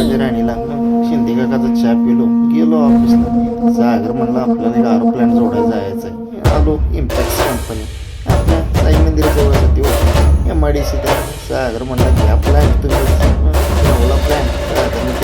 पाटलाच्या राणीला शिंदे काकाचा चहा पिलो गेलो ऑफिसला. सागर म्हणला आपल्याला एक एरोप्लेन जोडायला जायचं आहे आलो इम्पॅक्ट कंपनी आपल्या साई मंदिराजवळ होती होती. एम आय डी सी त्या सागर म्हणला घ्या प्लॅन तुम्ही प्लॅन सागरने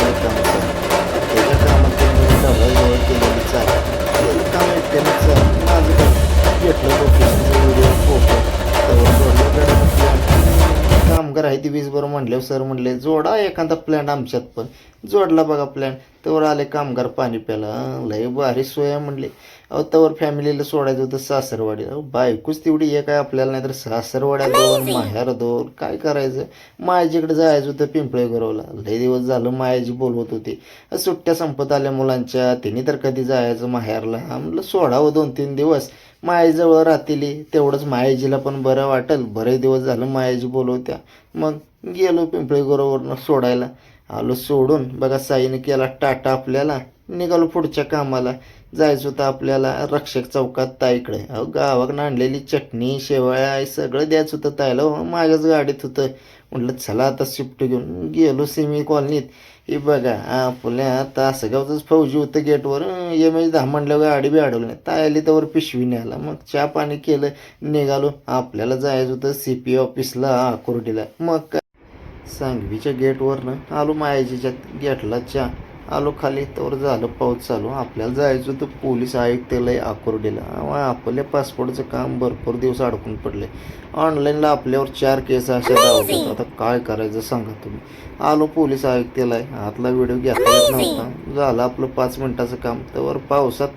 कामगार आहे ती वीस बरं म्हणले सर म्हणले जोडा एखादा प्लॅन आमच्यात पण. जोडला बघा प्लॅन तवर आले कामगार पाणी प्याला लय भारी सोय म्हणले. अहो तवर फॅमिलीला सोडायचं होतं सासरवाडी अहो बायकोच तेवढी एक आहे आपल्याला नाही तर सासरवाड्या दोन माहेर दोन काय करायचं? मायाजीकडे जायचं होतं पिंपळे गरवला लय दिवस झालं मायाजी बोलवत होती. सुट्ट्या संपत आल्या मुलांच्या. तिने तर कधी जायचं माहेरला. म्हणलं सोडावं दोन तीन दिवस. मायाजवळ राहतील तेवढंच मायाजीला पण बरं वाटेल. बरे दिवस झालं मायाजी बोलवत्या. मग गेलो पिंपळेगोरावरनं सोडायला. आलो सोडून बघा साईनं केला टाटा आपल्याला. निघालो पुढच्या कामाला. जायचं होतं आपल्याला रक्षक चौकात ताईकडे. अहो गावाकडे आणलेली चटणी शेवळ्या सगळं द्यायचं होतं ताईला. हो, माझ्याच गाडीत होतं. म्हटलं चला आता शिफ्ट घेऊन गेलो सिमी कॉलनीत. हे बघा आपल्या तासगावचंच फौजी होतं गेटवर. एम एच दहा म्हणल्यावर गाडी बी अडवली नाही. तायली त्यावर पिशवी न्यायला. मग चहा पाणी केलं निघालो. आपल्याला जायचं होतं सी पी ऑफिसला आकुर्डीला. मग काय? सांगवीच्या गेटवरनं आलो मायाजीच्या गेटला चहा. आलो खाली तर झालं पाऊस चालू. आपल्याला जायचं होतं पोलीस आयुक्तालय आकुर्डीला. आपल्या पासपोर्टचं काम भरपूर दिवस अडकून पडले ऑनलाईनला आपल्यावर चार केस अशा दावतात आता काय करायचं सांगा तुम्ही. आलो पोलीस आयुक्तालय. आतला व्हिडिओ घेता येत नव्हता. झालं आपलं पाच मिनिटाचं काम. त्यावर पावसात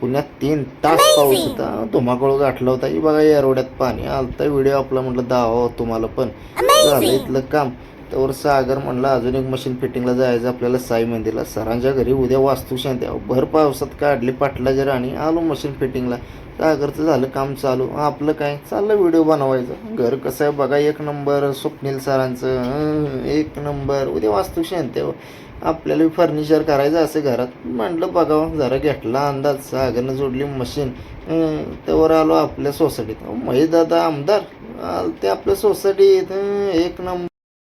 पुण्यात तीन तास पाऊस होता. धुमाकूळ गाठला होता. ही बघा एरवड्यात पाणी आलता. व्हिडिओ आपला म्हटलं दावा तुम्हाला पण. झालं इथलं काम. त्यावर सागर म्हणला अजून एक मशीन फिटिंगला जायचं आपल्याला साई मंदिरला. सरांच्या घरी उद्या वास्तुशांती आहे. भर पावसात काढली पाटलाच्या राणी. आलो मशीन फिटिंगला सागरचं झालं काम चालू. आपलं काय? चाललं व्हिडिओ बनवायचं. घर कसं आहे बघा एक नंबर स्वप्नील सरांचं. एक नंबर उद्या वास्तुशांती आहे. आपल्याला फर्निचर करायचं असं घरात. म्हटलं बघावं जरा घेतला अंदाज. सागरनं जोडली मशीन त्यावर आलो आपल्या सोसायटीत. महेश दादा आमदार? आल ते आपल्या सोसायटीत. एक नंबर